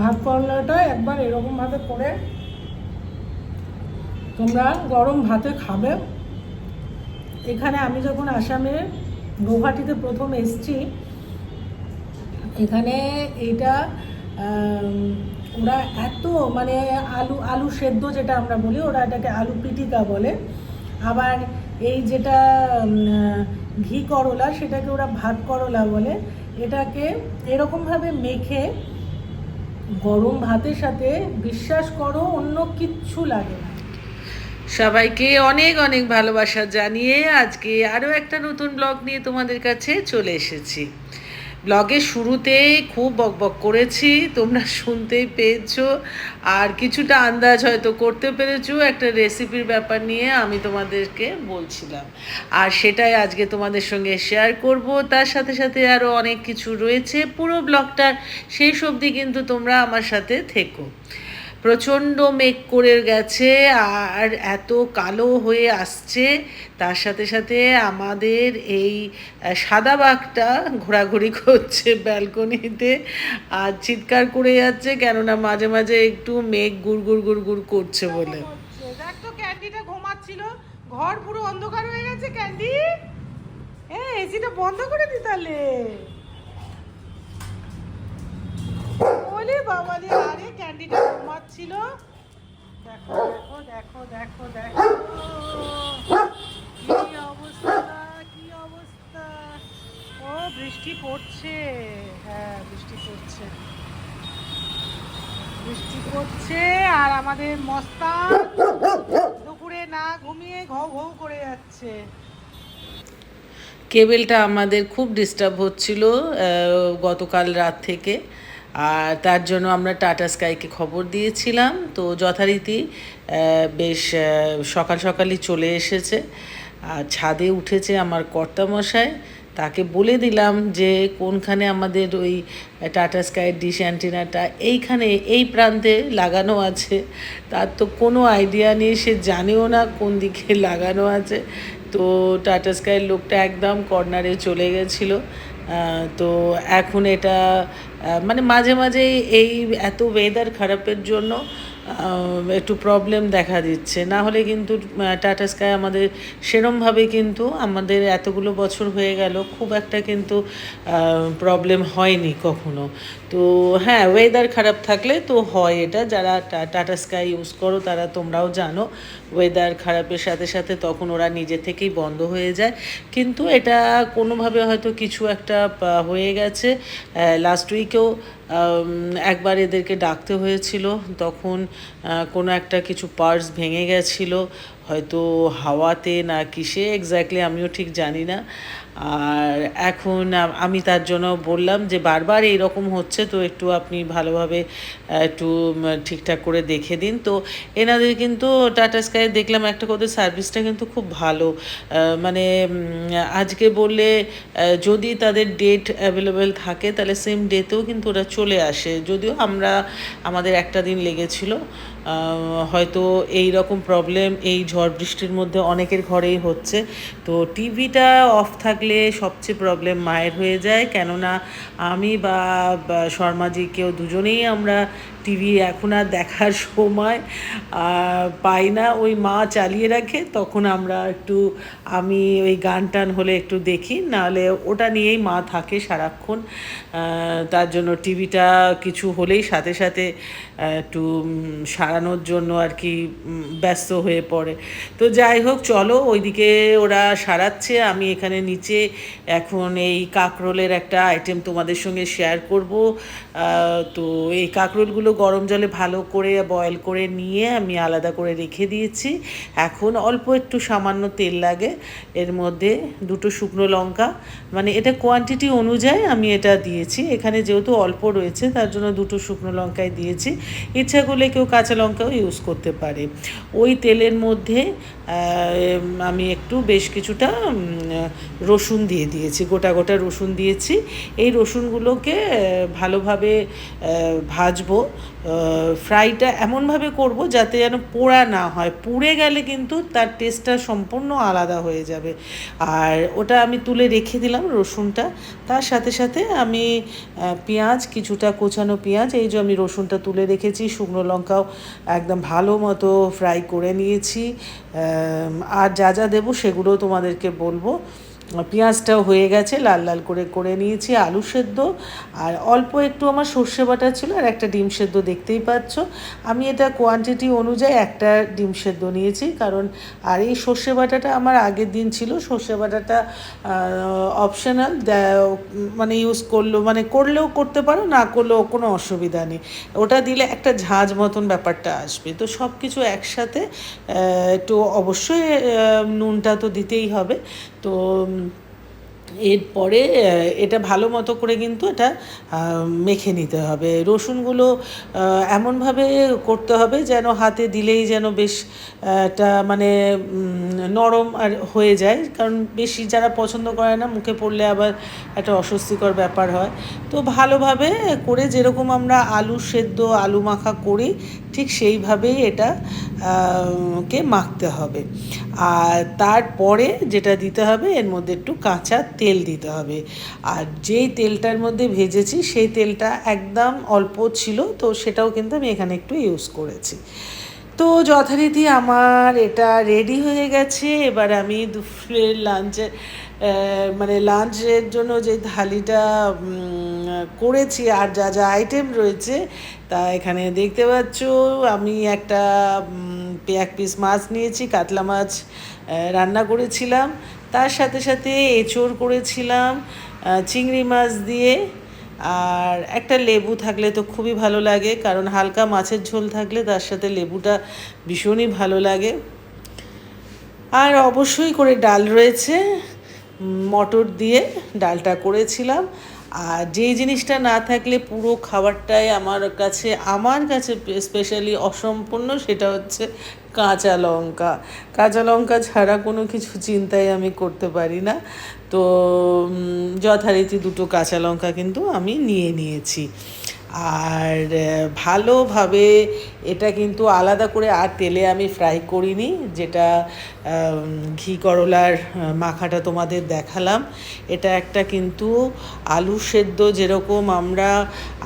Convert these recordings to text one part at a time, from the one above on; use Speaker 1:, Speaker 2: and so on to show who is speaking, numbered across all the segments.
Speaker 1: ভাত করলাটা একবার এরকমভাবে করে তোমরা গরম ভাতে খাবে। এখানে আমি যখন আসামে গৌহাটিতে প্রথম এসছি, এখানে এটা ওরা এত মানে আলু আলু সেদ্ধ যেটা আমরা বলি, ওরা এটাকে আলু পিটিকা বলে। আবার এই যেটা ঘি করলা, সেটাকে ওরা ভাত করলা বলে। এটাকে এরকমভাবে মেখে গরম ভাতের সাথে বিশ্বাস করো, অন্য কিচ্ছু লাগে না।
Speaker 2: সবাইকে অনেক অনেক ভালোবাসা জানিয়ে আজকে আরও একটা নতুন ব্লগ নিয়ে তোমাদের কাছে চলে এসেছি। ব্লগের শুরুতে খুব বকবক করেছি, তোমরা শুনতেই পেয়েছ। আর কিছুটা আন্দাজ হয়তো করতে পেরেছ, একটা রেসিপির ব্যাপার নিয়ে আমি তোমাদেরকে বলছিলাম। আর সেটাই আজকে তোমাদের সঙ্গে শেয়ার করব। তার সাথে সাথে আরও অনেক কিছু রয়েছে। পুরো ব্লগটার সেই অবধি কিন্তু তোমরা আমার সাথে থেকো। প্রচণ্ড মেঘ করে গেছে আর এত কালো হয়ে আসছে। তার সাথে সাথে আমাদের এই সাদা বাঘটা ঘোরাঘুরি করছে ব্যালকনিতে আর চিৎকার করে যাচ্ছে কেননা মাঝে মাঝে একটু মেঘ গুড় গুড় গুড় গুড় করছে বলে।
Speaker 1: ক্যান্ডিটা ঘুমাচ্ছিল। ঘর পুরো অন্ধকার হয়ে গেছে ক্যান্ডি। এ এসিটা বন্ধ করে দি তাহলে ওলে বাবা রে আরে ক্যান্ডিটা ঘুমাচ্ছিল দেখো দেখো দেখো দেখো দেখো। কি অবস্থা কি অবস্থা? ও বৃষ্টি পড়ছে। হ্যাঁ বৃষ্টি পড়ছে। বৃষ্টি পড়ছে আর আমাদের মস্তান দুপুরে না ঘুমিয়ে ঘৌ ঘৌ করে যাচ্ছে।
Speaker 2: কেবেলটা আমাদের খুব ডিস্টার্ব হচ্ছিল আহ, গতকাল রাত থেকে। আর তার জন্য আমরা টাটা স্কাইকে খবর দিয়েছিলাম। তো যথারীতি বেশ সকাল সকালই চলে এসেছে। আর ছাদে উঠেছে আমার কর্তামশাই। তাকে বলে দিলাম যে, কোনখানে আমাদের ওই টাটা স্কাইয়ের ডিশ অ্যান্টিনাটা এইখানে, এই প্রান্তে লাগানো আছে। তার তো কোনো আইডিয়া নেই, সে জানেও না কোন দিকে লাগানো আছে। তো টাটা স্কাইয়ের লোকটা একদম কর্নারে চলে গেছিল। তো এখন এটা মানে মাঝে মাঝে এই এত ওয়েদার খারাপের জন্য একটু প্রবলেম দেখা দিচ্ছে। না হলে কিন্তু টাটা স্কাই আমাদের সেরমভাবে কিন্তু আমাদের এতগুলো বছর হয়ে গেল, খুব একটা কিন্তু প্রবলেম হয়নি কখনো। তো হ্যাঁ ওয়েদার খারাপ থাকলে তো হয় এটা। যারা টাটা স্কাই ইউজ করো, তারা তোমরাও জানো ওয়েদার খারাপের সাথে সাথে তখন ওরা নিজে থেকেই বন্ধ হয়ে যায়। কিন্তু এটা কোনোভাবে হয়তো কিছু একটা হয়ে গেছে। লাস্ট উইকেও একবার এদেরকে ডাকতে হয়েছিল, তখন কোনো একটা কিছু পার্স ভেঙে গেছিল, হয়তো হাওয়াতে না কিসে এক্স্যাক্টলি আমিও ঠিক জানি না। আর এখন আমি তার জন্য বললাম যে বারবার এইরকম হচ্ছে, তো একটু আপনি ভালোভাবে একটু ঠিকঠাক করে দেখে দিন। তো এনাদের কিন্তু টাটা স্কাই দেখলাম একটা কথা সার্ভিসটা কিন্তু খুব ভালো। মানে আজকে বললে যদি তাদের ডেট অ্যাভেলেবেল থাকে, তাহলে সেম ডেতেও কিন্তু ওরা চলে আসে। যদিও আমরা, আমাদের একটা দিন লেগেছিল হয়তো এই রকম প্রবলেম এই ঝড় বৃষ্টির মধ্যে অনেকের ঘরেই হচ্ছে। তো টিভিটা অফ থাকলে সবচেয়ে প্রবলেম মায়ের হয়ে যায়। কেননা আমি বা শর্মাজি কেউ দুজনেই আমরা টিভি এখন আর দেখার সময় পাই না। ওই মা চালিয়ে রাখে, তখন আমরা একটু, আমি ওই গান টান হলে একটু দেখি। নাহলে ওটা নিয়েই মা থাকে সারাক্ষণ। তার জন্য টিভিটা কিছু হলেই সাথে সাথে একটু সারানোর জন্য আর কি ব্যস্ত হয়ে পড়ে। তো যাই হোক, চলো, ওইদিকে ওরা সারাচ্ছে। আমি এখানে নিচে এখন এই কাকরোলের একটা আইটেম তোমাদের সঙ্গে শেয়ার করব। তো এই কাকরোলগুলো গরম জলে ভালো করে বয়েল করে নিয়ে আমি আলাদা করে রেখে দিয়েছি। এখন অল্প একটু সামান্য তেল লাগে, এর মধ্যে দুটো শুকনো লঙ্কা মানে এটা কোয়ান্টিটি অনুযায়ী আমি এটা দিয়েছি। এখানে যেহেতু অল্প রয়েছে, তার জন্য দুটো শুকনো লঙ্কায় দিয়েছি। ইচ্ছা করলে কেউ কাঁচা লঙ্কাও ইউজ করতে পারে। ওই তেলের মধ্যে আমি একটু বেশ কিছুটা রসুন দিয়ে দিয়েছি, গোটা গোটা রসুন দিয়েছি। এই রসুনগুলোকে ভালোভাবে ভাজবো। ফ্রাইটা এমনভাবে করব যাতে যেন পোড়া না হয়। পুড়ে গেলে কিন্তু তার টেস্টটা সম্পূর্ণ আলাদা হয়ে যাবে। আর ওটা আমি তুলে রেখে দিলাম রসুনটা। তার সাথে সাথে আমি পেঁয়াজ, কিছুটা কোচানো পেঁয়াজ, এই যে আমি রসুনটা তুলে রেখেছি, শুকনো লঙ্কাও একদম ভালো মতো ফ্রাই করে নিয়েছি। আর যা যা দেবো সেগুলো তোমাদেরকে বলব। পেঁয়াজটাও হয়ে গেছে, লাল লাল করে করে নিয়েছি, আলু সেদ্ধ, আর অল্প একটু আমার সর্ষে বাটা ছিল আর একটা ডিম সেদ্ধ দেখতেই পাচ্ছ। আমি এটা কোয়ান্টিটি অনুযায়ী একটা ডিম সেদ্ধ নিয়েছি, কারণ আর এই সর্ষে বাটাটা আমার আগের দিন ছিল, সর্ষে বাটাটা অপশনাল মানে ইউজ করল মানে করলেও করতে পারো, না করলেও কোনো অসুবিধা নেই। ওটা দিলে একটা ঝাঁঝ মতন ব্যাপারটা আসবে। তো সব কিছু একসাথে একটু অবশ্যই নুনটা তো দিতেই হবে। তো এরপরে এটা ভালো মতো করে কিন্তু এটা মেখে নিতে হবে। রসুনগুলো এমনভাবে করতে হবে যেন হাতে দিলেই যেন বেশ একটা মানে নরম আর হয়ে যায়। কারণ বেশি যারা পছন্দ করে না, মুখে পড়লে আবার একটা অস্বস্তিকর ব্যাপার হয়। তো ভালোভাবে করে যেরকম আমরা আলু সেদ্ধ, আলু মাখা করি ঠিক সেইভাবেই এটা কে মাখতে হবে। আর তারপরে যেটা দিতে হবে, এর মধ্যে একটু কাঁচা তেল দিতে হবে। আর যেই তেলটার মধ্যে ভেজেছি, সেই তেলটা একদম অল্প ছিল, তো সেটাও কিন্তু আমি এখানে একটু ইউজ করেছি। তো যথারীতি আমার এটা রেডি হয়ে গেছে। এবার আমি দুপুরের লাঞ্চে মানে লাঞ্চের জন্য যে থালিটা করেছি আর যা যা আইটেম রয়েছে, তা এখানে দেখতে পাচ্ছ, আমি একটা এক পিস মাছ নিয়েছি, কাতলা মাছ রান্না করেছিলাম। তার সাথে সাথে এঁচোড় করেছিলাম চিংড়ি মাছ দিয়ে। আর একটা লেবু থাকলে তো খুবই ভালো লাগে, কারণ হালকা মাছের ঝোল থাকলে তার সাথে লেবুটা ভীষণই ভালো লাগে। আর অবশ্যই করে ডাল রয়েছে মটর দিয়ে ডালটা করেছিলাম। আর যেই জিনিসটা না থাকলে পুরো খাবারটাই আমার কাছে আমার কাছে স্পেশালি অসম্পূর্ণ সেটা হচ্ছে কাঁচা লঙ্কা। কাঁচা লঙ্কা ছাড়া কোনো কিছু চিন্তাই আমি করতে পারি না। তো যথারীতি দুটো কাঁচা লঙ্কা কিন্তু আমি নিয়ে নিয়েছি। আর ভালোভাবে এটা কিন্তু আলাদা করে আর তেলে আমি ফ্রাই করিনি, যেটা ঘি করলার মাখাটা তোমাদের দেখালাম। এটা একটা কিন্তু আলু সেদ্ধ যেরকম আমরা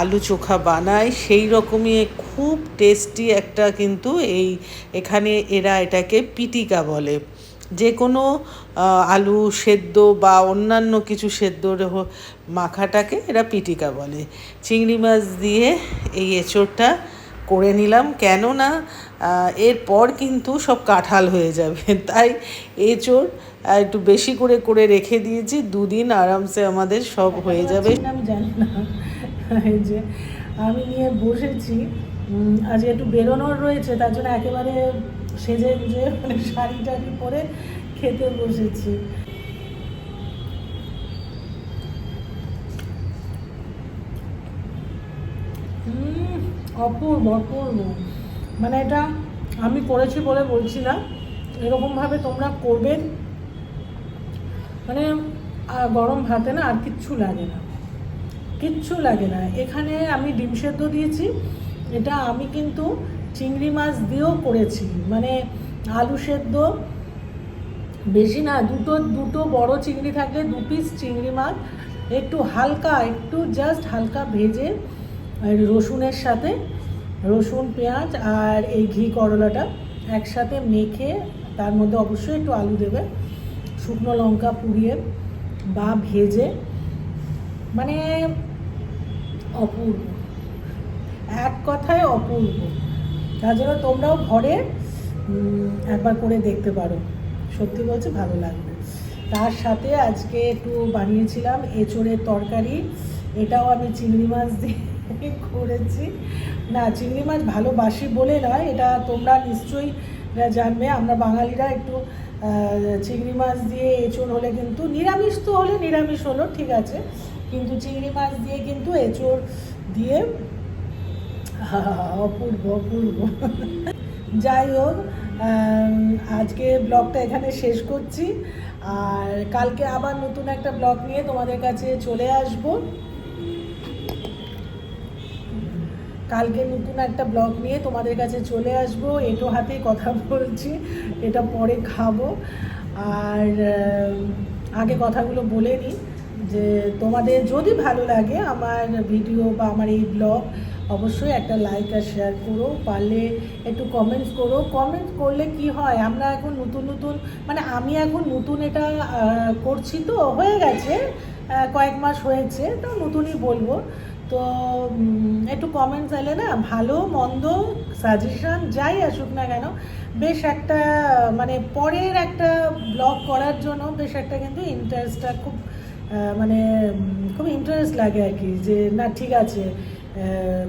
Speaker 2: আলু চোখা বানাই, সেই রকমই খুব টেস্টি একটা কিন্তু এই, এখানে এরা এটাকে পিটিকা বলে। যে কোনো আলু সেদ্ধ বা অন্যান্য কিছু সেদ্ধর হ- মাখাটাকে এরা পিটিকা বলে। চিংড়ি মাছ দিয়ে এই এঁচোড়টা করে নিলাম। কেননা এরপর কিন্তু সব কাঁঠাল হয়ে যাবে। তাই আহ, একটু বেশি করে করে রেখে দিয়েছি। দুদিন আরামসে আমাদের সব হয়ে যাবে।
Speaker 1: আমি জানি না। এই যে আমি নিয়ে বসেছি। আজকে একটু বেরোনোর রয়েছে তার জন্য একেবারে সেজে গুজে মানে শাড়ি টাড়ি পরে খেতে বসেছি। অপূর্ব অপূর্ব। মানে এটা আমি করেছি বলে বলছি না, এরকমভাবে তোমরা করবে। মানে গরম ভাতে না আর কিচ্ছু লাগে না। কিচ্ছু লাগে না। এখানে আমি ডিম সেদ্ধ দিয়েছি, এটা আমি কিন্তু চিংড়ি মাছ দিয়েও করেছি। মানে আলু সেদ্ধ, বেশি না, দুটো দুটো বড় চিংড়ি থাকলে দু পিস চিংড়ি মাছ, একটু হালকা, একটু জাস্ট হালকা ভেজে রসুনের সাথে, রসুন, পেঁয়াজ আর এই ঘি করলাটা একসাথে মেখে, তার মধ্যে অবশ্যই একটু আলু দেবে, শুকনো লঙ্কা পুড়িয়ে বা ভেজে মানে অপূর্ব। এক কথায় অপূর্ব। তার জন্য তোমরাও ঘরে একবার করে দেখতে পারো। সত্যি বলছে, ভালো লাগবে। তার সাথে আজকে একটু বানিয়েছিলাম এঁচোড়ের তরকারি। এটাও আমি চিংড়ি মাছ দিয়ে করেছি। না, চিংড়ি মাছ ভালোবাসি বলে নয়, এটা তোমরা নিশ্চয়ই জানবে। আমরা বাঙালিরা একটু চিংড়ি মাছ দিয়ে এঁচোড় হলে কিন্তু, নিরামিষ তো হলে নিরামিষ হলো, ঠিক আছে। কিন্তু চিংড়ি মাছ দিয়ে কিন্তু এঁচোড় দিয়ে অপূর্ব অপূর্ব। যাই হোক আজকে ব্লগটা এখানে শেষ করছি। আর কালকে আবার নতুন একটা ব্লগ নিয়ে তোমাদের কাছে চলে আসব। কালকে নতুন একটা ব্লগ নিয়ে তোমাদের কাছে চলে আসব। এটো হাতে কথা বলছি, এটা পরে খাব। আর আগে কথাগুলো বলে নিই যে তোমাদের যদি ভালো লাগে আমার ভিডিও বা আমার এই ব্লগ অবশ্যই একটা লাইক আর শেয়ার করো, পারলে একটু কমেন্টস করো। কমেন্ট করলে কি হয়? আমরা এখন নতুন নতুন মানে আমি এখন নতুন এটা করছি তো, হয়ে গেছে কয়েক মাস হয়েছে, তো নতুনই বলব। তো একটু কমেন্টস এলে না, ভালো, মন্দ সাজেশন যাই আসুক না কেন, বেশ একটা মানে পরের একটা ব্লগ করার জন্য বেশ একটা কিন্তু ইন্টারেস্টটা খুব মানে খুব ইন্টারেস্ট লাগে আর কি, যে না, ঠিক আছে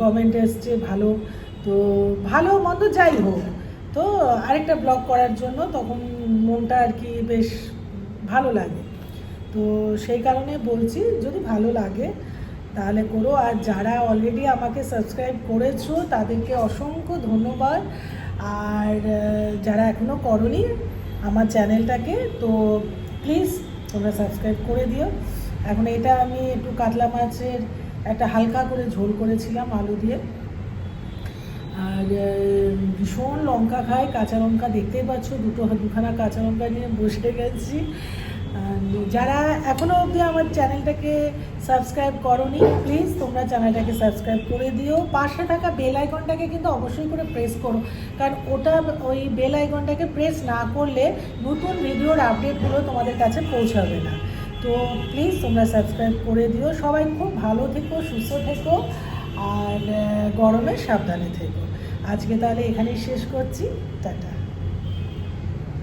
Speaker 1: কমেন্ট এসছে, ভালো। তো ভালো, মন্দ যাই হোক। তো আরেকটা ব্লগ করার জন্য তখন মনটা আর কি বেশ ভালো লাগে। তো সেই কারণে বলছি, যদি ভালো লাগে, তাহলে করো। আর যারা অলরেডি আমাকে সাবস্ক্রাইব করেছ, তাদেরকে অসংখ্য ধন্যবাদ। আর যারা এখনও করনি আমার চ্যানেলটাকে, তো প্লিজ তোমরা সাবস্ক্রাইব করে দিও। এখন এটা আমি একটু কাতলা মাছের একটা হালকা করে ঝোল করেছিলাম আলু দিয়ে। আর ভীষণ লঙ্কা খাই কাঁচা লঙ্কা দেখতেই পাচ্ছ, দুটো, দুখানা কাঁচা লঙ্কা নিয়ে বসে গেছি। যারা এখনও অবধি আমার চ্যানেলটাকে সাবস্ক্রাইব করনি প্লিজ তোমরা চ্যানেলটাকে সাবস্ক্রাইব করে দিও। পাশে থাকা বেল আইকনটাকে কিন্তু অবশ্যই করে প্রেস করো, কারণ ওটা ওই বেল আইকনটাকে প্রেস না করলে নতুন ভিডিওর আপডেটগুলো তোমাদের কাছে পৌঁছাবে না। তো প্লিজ তোমরা সাবস্ক্রাইব করে দিও। সবাই খুব ভালো থেকো, সুস্থ থেকো, আর গরমে সাবধানে থেকো। আজকে তাহলে এখানেই শেষ করছি। টাটা।